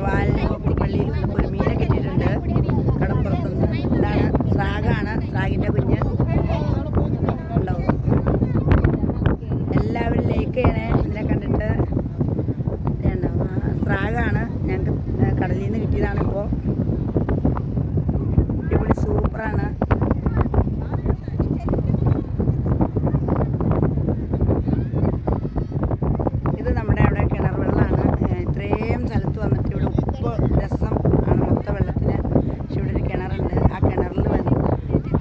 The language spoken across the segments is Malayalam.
വാൽനോക്ക് പള്ളിയിൽ ഇപ്പോൾ ഒരു മീനെ കിട്ടിയിട്ടുണ്ട് കടപ്പുറത്തുനിന്ന് ഇതാണ് സ്രാഗാണ്. സ്രാഗിന്റെ കുഞ്ഞ്. ഉണ്ടാവും എല്ലാവരും ലൈക്ക് ചെയ്യണേ. ഇതിനെ കണ്ടിട്ട് സ്രാഗാണ്. ഞങ്ങൾക്ക് കടലിൽ നിന്ന് കിട്ടിയതാണ് ഇപ്പോൾ അടിപൊളി സൂപ്പറാണ് ഇത് നമ്മുടെ അവിടെ കിണർ വെള്ളമാണ് ഏഹ് ഇത്രയും സ്ഥലത്ത് വന്നിട്ട് ഇവിടെ ഉപ്പ് രസം ആണ് മൊത്തം വെള്ളത്തിന് പക്ഷെ ഇവിടെ ഒരു കിണറുണ്ട് ആ കിണറിൽ വന്ന്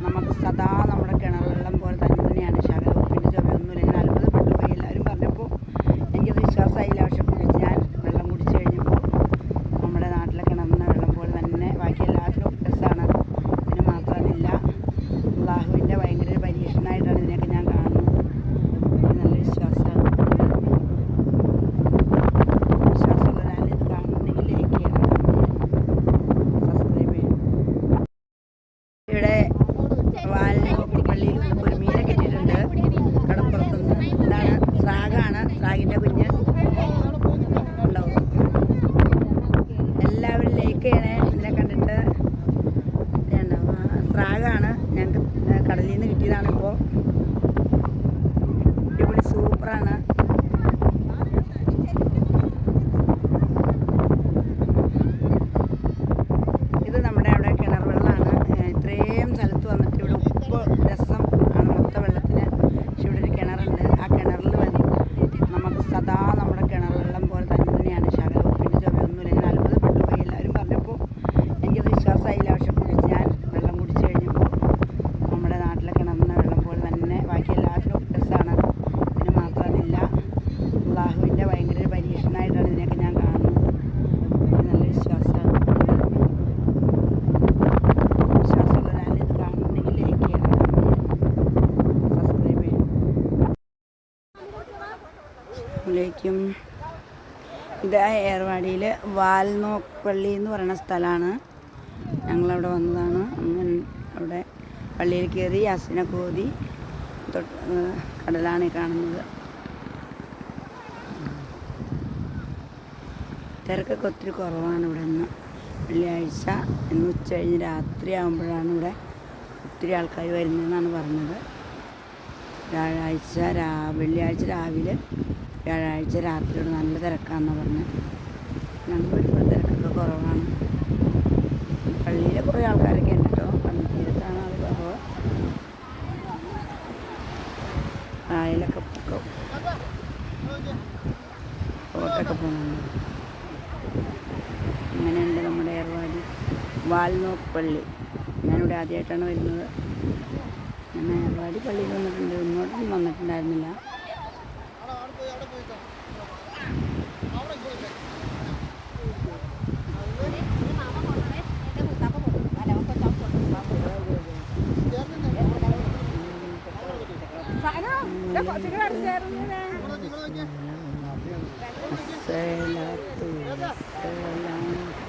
നമുക്ക് സദാ നമ്മുടെ കിണർ വെള്ളം പോലെ തന്നെ തന്നെയാണ് ശകല ഉപ്പിന്റെ ചുവയൊന്നുമില്ല ഞാൻ അത്ഭുതപ്പെട്ടു പോയി എല്ലാവരും പറഞ്ഞപ്പോൾ എനിക്കത് വിശ്വാസമായില്ല പക്ഷെ കുടിച്ച് ഞാൻ വെള്ളം കുടിച്ച് കഴിഞ്ഞപ്പോൾ നമ്മുടെ നാട്ടിലെ കിണറിന്റെ വെള്ളം പോലെ തന്നെ ബാക്കി എല്ലാത്തിനും രസമാണ് ഇതിന് മാത്രമല്ല അള്ളാഹുവിന്റെ ഭയങ്കര ഒരു പരീക്ഷണമായിട്ടാണ് ഇതിനെയൊക്കെ ഞാൻ കാണുന്നത് എനിക്ക് നല്ല വിശ്വാസമാണ് വിശ്വാസമുള്ളവരാണ് ഇത് കാണുന്നുണ്ടെങ്കിൽ ലൈക്ക് ചെയ്യണം സബ്സ്ക്രൈബ് ചെയ്യണം ഇവിടെ വാൽനോക്ക് പള്ളിയിൽ ഇപ്പോൾ ഒരു മീനെ കിട്ടിയിട്ടുണ്ട് കടപ്പുറത്തുനിന്ന് ഇതാണ് സ്രാഗാണ് സ്രാഗിന്റെ കുഞ്ഞ് ഉണ്ടാവും എല്ലാവരും ലൈക്ക് ചെയ്യണേ ഇതിനെ കണ്ടിട്ട് ഇതുണ്ടോ? ആ, സ്രാഗാണ് ഞങ്ങൾക്ക് കടലിൽ നിന്ന് ഇവിടെ സൂപ്പറാണ്. ലേക്കും ഇത് ഏർവാടിയിൽ വാൽനോപ്പള്ളി എന്ന് പറയുന്ന സ്ഥലമാണ്. ഞങ്ങളവിടെ വന്നതാണ്. അവിടെ പള്ളിയിൽ കയറി അസിനെ കോതി തൊട്ട് കടലാണ് കാണുന്നത്. തിരക്കൊക്കെ ഒത്തിരി കുറവാണ് ഇവിടെ നിന്ന് വെള്ളിയാഴ്ച ഇന്ന് ഉച്ച കഴിഞ്ഞ് രാത്രി ആകുമ്പോഴാണ് ഇവിടെ ഒത്തിരി ആൾക്കാർ വരുന്നതെന്നാണ് പറഞ്ഞത്. വ്യാഴാഴ്ച രാ വെള്ളിയാഴ്ച രാവിലെ വ്യാഴാഴ്ച രാത്രിയോട് നല്ല തിരക്കാണെന്ന് പറഞ്ഞ്. ഞങ്ങൾ വരുമ്പോൾ തിരക്കൊക്കെ കുറവാണ്. പള്ളിയിലെ കുറേ ആൾക്കാരൊക്കെ ഉണ്ട് കേട്ടോ പള്ളി തീരത്താണ് അത് കുറവ് കായലൊക്കെ പൊക്കം ബോട്ടൊക്കെ പോകുന്നുണ്ട്. അങ്ങനെയുണ്ട് നമ്മുടെ ഏർവാടി വാൽനോക്ക് പള്ളി. ഞാനിവിടെ ആദ്യമായിട്ടാണ് വരുന്നത്. ഞാൻ ഏർവാടി പള്ളിയിൽ വന്നിട്ടുണ്ട്. ഇങ്ങോട്ടൊന്നും Dapat siguro zero na. Sela, tu, sela.